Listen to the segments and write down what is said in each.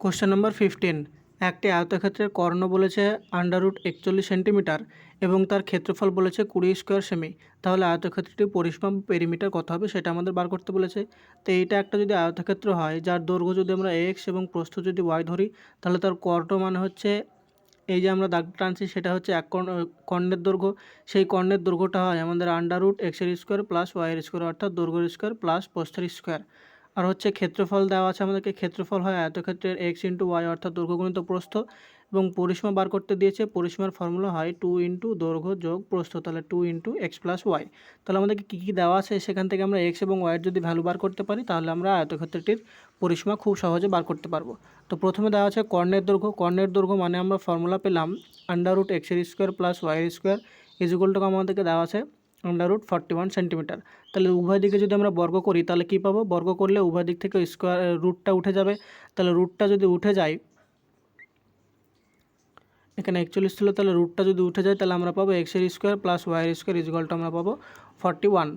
Question number fifteen একটি আয়তক্ষেত্রের কর্ণ বলেছে আন্ডাররুট একচল্লিশ সেন্টিমিটার এবং তার ক্ষেত্রফল বলেছে কুড়ি স্কোয়ার সেমি তাহলে আয়তক্ষেত্রটির পরিসীমা পেরিমিটার কত হবে সেটা আমাদের বার করতে বলেছে। তো এইটা একটা যদি আয়তক্ষেত্র হয়, যার দৈর্ঘ্য যদি আমরা এক্স এবং প্রস্থ যদি ওয়াই ধরি, তাহলে তার কর্ণ মানে হচ্ছে, এই যে আমরা দাগ টানছি সেটা হচ্ছে এক কর্ণ, কর্ণের দৈর্ঘ্য। সেই কর্ণের দৈর্ঘ্যটা হয় আমাদের আন্ডাররুট এক্সের স্কোয়ার প্লাস ওয়াইয়ের স্কোয়ার অর্থাৎ দৈর্ঘ্যের স্কোয়ার প্লাস প্রস্থের স্কোয়ার আর হচ্ছে ক্ষেত্রফল দেওয়া আছে আমাদেরকে, ক্ষেত্রফল হয় আয়তক্ষেত্রের এক্স ইন্টু ওয়াই অর্থাৎ দৈর্ঘ্য গুণিত প্রস্থ এবং পরিসীমা বার করতে দিয়েছে, পরিসীমার ফর্মুলা হয় টু ইন্টু দৈর্ঘ্য যোগ প্রস্থ, তাহলে two into x plus y তাহলে আমাদেরকে কী কী দেওয়া আছে? সেখান থেকে আমরা এক্স এবং ওয়াইয়ের যদি ভ্যালু বার করতে পারি, তাহলে আমরা আয়তক্ষেত্রটির পরিসীমা খুব সহজে বার করতে পারব। তো প্রথমে দেওয়া আছে কর্ণের দৈর্ঘ্য। কর্ণের দৈর্ঘ্য মানে আমরা ফর্মুলা পেলাম আন্ডার রুট এক্সের স্কোয়ার প্লাস ওয়াইয়ের স্কোয়ার ইজিকলটুকু আমাদেরকে দেওয়া আছে under root forty one centimetre তাহলে উভয় দিকে যদি আমরা বর্গ করি, তাহলে কী পাবো? বর্গ করলে উভয় দিক থেকে স্কোয়ার রুটটা উঠে যাবে। তাহলে রুটটা যদি উঠে যায়, এখানে একচল্লিশ ছিল, তাহলে রুটটা যদি উঠে যায়, তাহলে আমরা পাবো এক্সের স্কোয়ার প্লাস ওয়াইয়ের স্কোয়ার ইজগলটা আমরা পাবো ফর্টি ওয়ান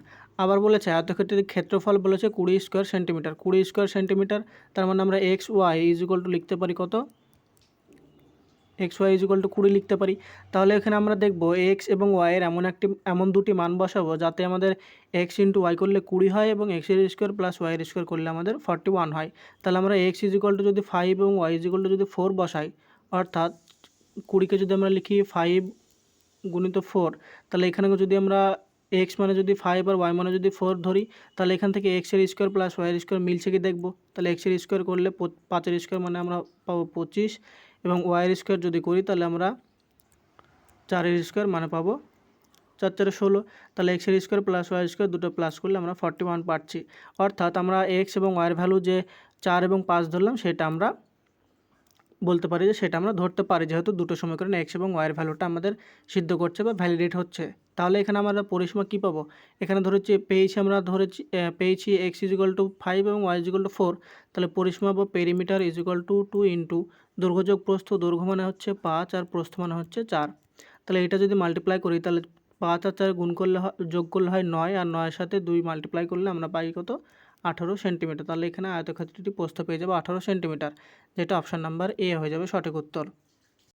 আবার বলেছে, আয়তক্ষেত্রের ক্ষেত্রফল বলেছে কুড়ি স্কোয়ার সেন্টিমিটার কুড়ি স্কোয়ার সেন্টিমিটার তার মানে আমরা এক্স ওয়াই ইজিকল টু লিখতে পারি কত? এক্স ওয়াই ইজিকল টু কুড়ি লিখতে পারি। তাহলে এখানে আমরা দেখব এক্স এবং ওয়াইয়ের এমন একটি, এমন দুটি মান বসাবো যাতে আমাদের এক্স ইন্টু ওয়াই করলে কুড়ি হয় এবং এক্সের স্কোয়ার প্লাস ওয়াইয়ের স্কোয়ার করলে আমাদের ফর্টি ওয়ান হয়। তাহলে আমরা এক্স ইজিকল টু যদি ফাইভ এবং ওয়াই ইজিকল টু যদি ফোর বসাই, অর্থাৎ কুড়িকে যদি আমরা লিখি ফাইভ গুণিত ফোর তাহলে এখানে যদি আমরা এক্স মানে যদি ফাইভ আর ওয়াই মানে যদি ফোর ধরি, তাহলে এখান থেকে এক্সের স্কোয়ার প্লাস ওয়াইয়ের স্কোয়ার মিলছে কি দেখব? তাহলে এক্সের স্কোয়ার করলে পাঁচের স্কোয়ার মানে আমরা পাবো পঁচিশ এবং ওয়াইয়ের স্কোয়ার যদি করি, তাহলে আমরা চারের স্কোয়ার মানে পাবো চার চারে ষোলো। তাহলে এক্সের স্কোয়ার প্লাস ওয়াই স্কোয়ার দুটো প্লাস করলে আমরা ফর্টি ওয়ান পাচ্ছি। অর্থাৎ আমরা এক্স এবং ওয়াইয়ের ভ্যালু যে চার এবং পাঁচ ধরলাম, সেটা আমরা বলতে পারি যে সেটা আমরা ধরতে পারি, যেহেতু দুটো সমীকরণ এক্স এবং ওয়াইয়ের ভ্যালুটা আমাদের সিদ্ধ করছে বা ভ্যালিডেট হচ্ছে। তাহলে এখানে আমরা পরিসীমা কী পাবো? এখানে ধরেছি পেয়েছি আমরা ধরেছি পেয়েছি এক্স ইজিক্যাল টু ফাইভ এবং ওয়াই ইজিক্যাল টু ফোর তাহলে পরিসীমা বা perimeter equal to two into দৈর্ঘ্যযোগ প্রস্থ দৈর্ঘ্য মানে হচ্ছে পাঁচ আর প্রস্থ মানে হচ্ছে চার। তাহলে এটা যদি মাল্টিপ্লাই করি তাহলে পাঁচ আর চার গুণ করলে যোগ করলে হয় নয় আর নয়ের সাথে দুই মাল্টিপ্লাই করলে আমরা পাই কত? আঠারো সেন্টিমিটার তাহলে এখানে আয়তক্ষেত্রটি প্রস্থ পেয়ে যাবে আঠারো সেন্টিমিটার যেটা অপশান নাম্বার এ হয়ে যাবে সঠিক উত্তর।